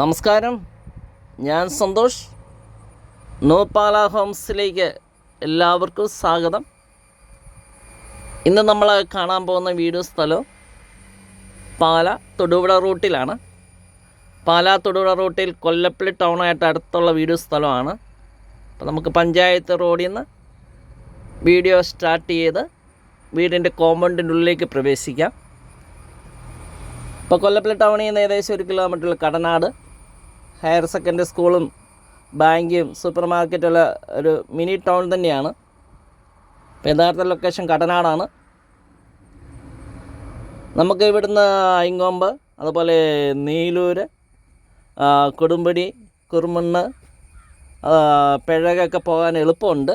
നമസ്കാരം. ഞാൻ സന്തോഷ്. നോപ്പാല ഹോംസിലേക്ക് എല്ലാവർക്കും സ്വാഗതം. ഇന്ന് നമ്മൾ കാണാൻ പോകുന്ന വീട് സ്ഥലം പാല തൊടുപുഴ റൂട്ടിലാണ്. പാല തൊടുപുഴ റൂട്ടിൽ കൊല്ലപ്പള്ളി ടൗണായിട്ട് അടുത്തുള്ള വീട് സ്ഥലമാണ്. അപ്പോൾ നമുക്ക് പഞ്ചായത്ത് റോഡിൽ നിന്ന് വീഡിയോ സ്റ്റാർട്ട് ചെയ്ത് വീടിന്റെ കോമ്പൗണ്ടിന്റെ ഉള്ളിലേക്ക് പ്രവേശിക്കാം. ഇപ്പോൾ കൊല്ലപ്പള്ളി ടൗണിൽ നിന്ന് ഏകദേശം ഒരു കിലോമീറ്ററിൽ കടനാട്. ഹയർ സെക്കൻഡറി സ്കൂളും ബാങ്കും സൂപ്പർ മാർക്കറ്റുള്ള ഒരു മിനി ടൗൺ തന്നെയാണ്. യഥാർത്ഥ ലൊക്കേഷൻ കടനാടാണ്. നമുക്ക് ഇവിടുന്ന് അയങ്ങോമ്പ് അതുപോലെ നീലൂര് കൊടുമ്പടി കുറുമണ്ണ് പിഴകൊക്കെ പോകാൻ എളുപ്പമുണ്ട്.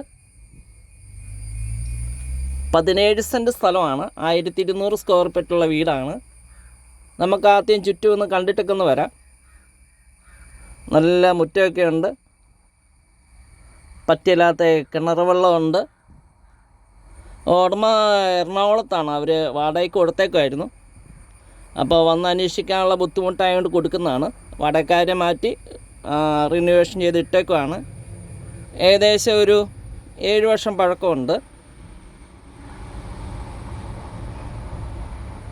പതിനേഴ് സെന്റ് സ്ഥലമാണ്. ആയിരത്തി ഇരുന്നൂറ് സ്ക്വയർ ഫീറ്റുള്ള വീടാണ്. നമുക്ക് ആദ്യം ചുറ്റും ഒന്ന് കണ്ടിട്ടൊക്കെ ഒന്ന് വരാം. നല്ല മുറ്റമൊക്കെ ഉണ്ട് പറ്റില്ലാത്ത കിണർ വെള്ളമുണ്ട് ഉടമ എറണാകുളത്താണ്. അവർ വാടകയ്ക്ക് കൊടുത്തേക്കുമായിരുന്നു അപ്പോൾ വന്ന് അന്വേഷിക്കാനുള്ള ബുദ്ധിമുട്ടായതുകൊണ്ട് കൊടുക്കുന്നതാണ്. വാടകക്കാരെ മാറ്റി റിനോവേഷൻ ചെയ്ത് ഇട്ടേക്കുവാണ് ഏകദേശം ഒരു ഏഴ് വർഷം പഴക്കമുണ്ട്.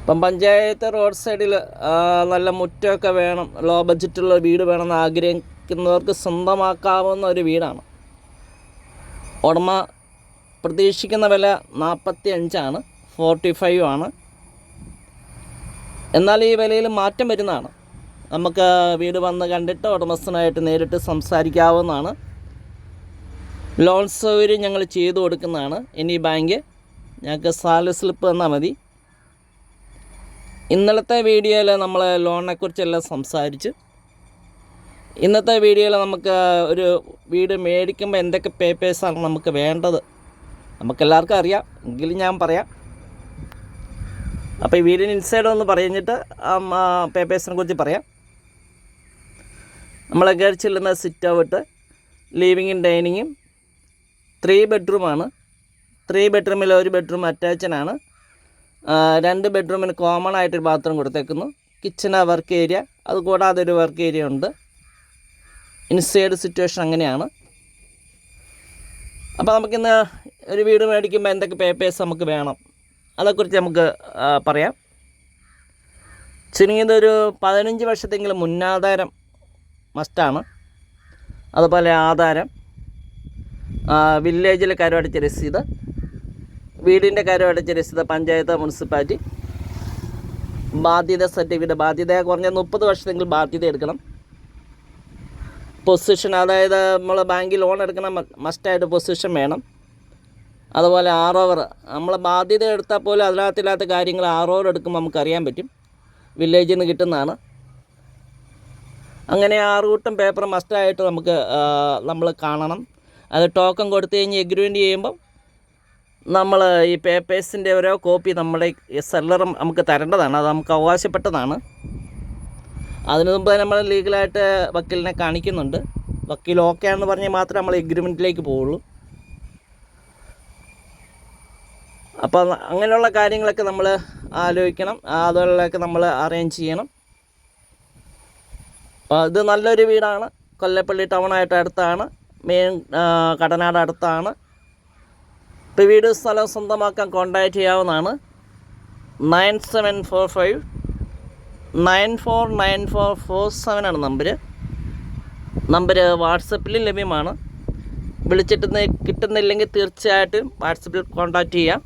ഇപ്പം പഞ്ചായത്ത് റോഡ് സൈഡിൽ നല്ല മുറ്റമൊക്കെ വേണം ലോ ബഡ്ജറ്റുള്ള വീട് വേണമെന്ന് ആഗ്രഹിക്കുന്നവർക്ക് സ്വന്തമാക്കാവുന്ന ഒരു വീടാണ്. ഉടമ പ്രതീക്ഷിക്കുന്ന വില നാൽപ്പത്തി അഞ്ചാണ് ഫോർട്ടി ഫൈവ് ആണ്. എന്നാൽ ഈ വിലയിൽ മാറ്റം വരുന്നതാണ്. നമുക്ക് വീട് വന്ന് കണ്ടിട്ട് ഉടമസ്ഥനായിട്ട് നേരിട്ട് സംസാരിക്കാവുന്നതാണ്. ലോൺ സൗകര്യം ഞങ്ങൾ ചെയ്തു കൊടുക്കുന്നതാണ്. ഇനി ബാങ്ക് ഞങ്ങൾക്ക് സാലറി സ്ലിപ്പ് തന്നാൽ മതി. ഇന്നലത്തെ വീഡിയോയിൽ നമ്മൾ ലോണിനെക്കുറിച്ചെല്ലാം സംസാരിച്ച് ഇന്നത്തെ വീഡിയോയിൽ നമുക്ക് ഒരു വീട് മേടിക്കുമ്പോൾ എന്തൊക്കെ പേപ്പേഴ്സാണ് നമുക്ക് വേണ്ടത് നമുക്കെല്ലാവർക്കും അറിയാം എങ്കിലും ഞാൻ പറയാം. അപ്പോൾ ഈ വീടിന് ഇൻസൈഡ് ഒന്ന് പറഞ്ഞിട്ട് പേപ്പേഴ്സിനെ കുറിച്ച് പറയാം. നമ്മളെ കയറി ചെല്ലുന്ന സിറ്റ് ഔട്ട് ലിവിങ്ങും ഡൈനിങ്ങും ത്രീ ബെഡ്റൂമാണ് ത്രീ ബെഡ്റൂമിൽ ഒരു ബെഡ്റൂം അറ്റാച്ചഡാണ് ആ, രണ്ട് ബെഡ്റൂമിന് കോമൺ ആയിട്ടൊരു ബാത്റൂം കൊടുത്തേക്കുന്നു. കിച്ചണ വർക്ക് ഏരിയ അത് കൂടാതെ ഒരു വർക്ക് ഏരിയ ഉണ്ട്. ഇൻസൈഡ് സിറ്റുവേഷൻ അങ്ങനെയാണ്. അപ്പോൾ നമുക്കിന്ന് ഒരു വീട് മേടിക്കുമ്പോൾ എന്തൊക്കെ പേപ്പേഴ്സ് നമുക്ക് വേണം? അതേക്കുറിച്ച് നമുക്ക് പറയാം. പറയാം ചുരുങ്ങിയതൊരു പതിനഞ്ച് വർഷത്തെങ്കിലും മുന്നാധാരം മസ്റ്റാണ് അതുപോലെ ആധാരം. വില്ലേജിൽ കരമടച്ച രസീത്. വീടിന്റെ കാര്യമായിട്ട് രസീത് പഞ്ചായത്ത് മുനിസിപ്പാലിറ്റി. ബാധ്യത സർട്ടിഫിക്കറ്റ് ബാധ്യത കുറഞ്ഞ മുപ്പത് വർഷത്തെങ്കിലും ബാധ്യത എടുക്കണം. പൊസിഷൻ അതായത് നമ്മൾ ബാങ്കിൽ ലോൺ എടുക്കണം മസ്റ്റായിട്ട് പൊസിഷൻ വേണം. അതുപോലെ ആർ ഓവർ നമ്മൾ ബാധ്യത എടുത്താൽ പോലും അതിനകത്തില്ലാത്ത കാര്യങ്ങൾ ആർ ഓവർ എടുക്കുമ്പോൾ നമുക്കറിയാൻ പറ്റും. വില്ലേജിൽ നിന്ന് കിട്ടുന്നതാണ്. അങ്ങനെ ആറുകൂട്ടം പേപ്പർ മസ്റ്റായിട്ട് നമുക്ക് നമ്മൾ കാണണം. അത് ടോക്കൺ കൊടുത്തു കഴിഞ്ഞ് എഗ്രിമെന്റ് ചെയ്യുമ്പം നമ്മൾ ഈ പേപ്പേഴ്സിന്റെ ഓരോ കോപ്പി നമ്മുടെ സെല്ലറും നമുക്ക് തരേണ്ടതാണ്. അത് നമുക്ക് അവകാശപ്പെട്ടതാണ്. അതിനു മുമ്പ് നമ്മൾ ലീഗലായിട്ട് വക്കീലിനെ കാണിക്കുന്നുണ്ട്. വക്കീൽ ഓക്കെ ആണെന്ന് പറഞ്ഞാൽ മാത്രമേ നമ്മൾ എഗ്രിമെന്റിലേക്ക് പോവുള്ളൂ. അപ്പോൾ അങ്ങനെയുള്ള കാര്യങ്ങളൊക്കെ നമ്മൾ ആലോചിക്കണം. അതുപോലെയൊക്കെ നമ്മൾ അറേഞ്ച് ചെയ്യണം. അപ്പോൾ ഇത് നല്ലൊരു വീടാണ്. കൊല്ലപ്പള്ളി ടൗണായിട്ട് അടുത്താണ്. മെയിൻ കടനാട് അടുത്താണ്. ഇപ്പോൾ വീട് സ്ഥലം സ്വന്തമാക്കാൻ കോൺടാക്റ്റ് ചെയ്യാവുന്നതാണ്. Nine seven four five nine four nine four four seven ആണ് നമ്പർ നമ്പർ വാട്സപ്പിലും ലഭ്യമാണ്. വിളിച്ചിട്ട് കിട്ടുന്നില്ലെങ്കിൽ തീർച്ചയായിട്ടും വാട്സപ്പിൽ കോൺടാക്റ്റ് ചെയ്യാം.